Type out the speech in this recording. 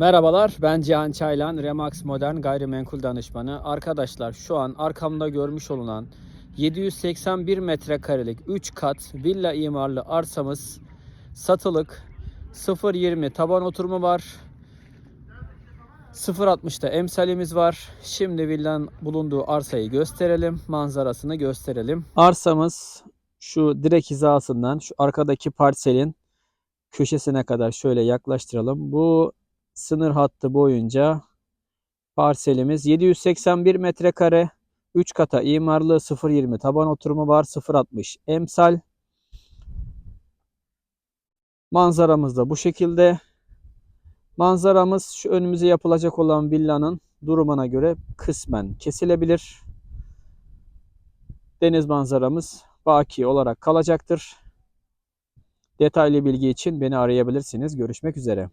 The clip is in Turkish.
Merhabalar, ben Cihan Çaylan, Remax Modern Gayrimenkul Danışmanı. Arkadaşlar şu an arkamda görmüş olunan 781 metrekarelik 3 kat villa imarlı arsamız satılık. 0.20 taban oturumu var. 0.60'da emsalimiz var. Şimdi villanın bulunduğu arsayı gösterelim. Manzarasını gösterelim. Arsamız şu direk hizasından şu arkadaki parselin köşesine kadar şöyle yaklaştıralım. Bu sınır hattı boyunca parselimiz 781 metrekare 3 kata imarlı 0.20 taban oturumu var 0.60 emsal. Manzaramız da bu şekilde. Manzaramız şu önümüze yapılacak olan villanın durumuna göre kısmen kesilebilir. Deniz manzaramız baki olarak kalacaktır. Detaylı bilgi için beni arayabilirsiniz. Görüşmek üzere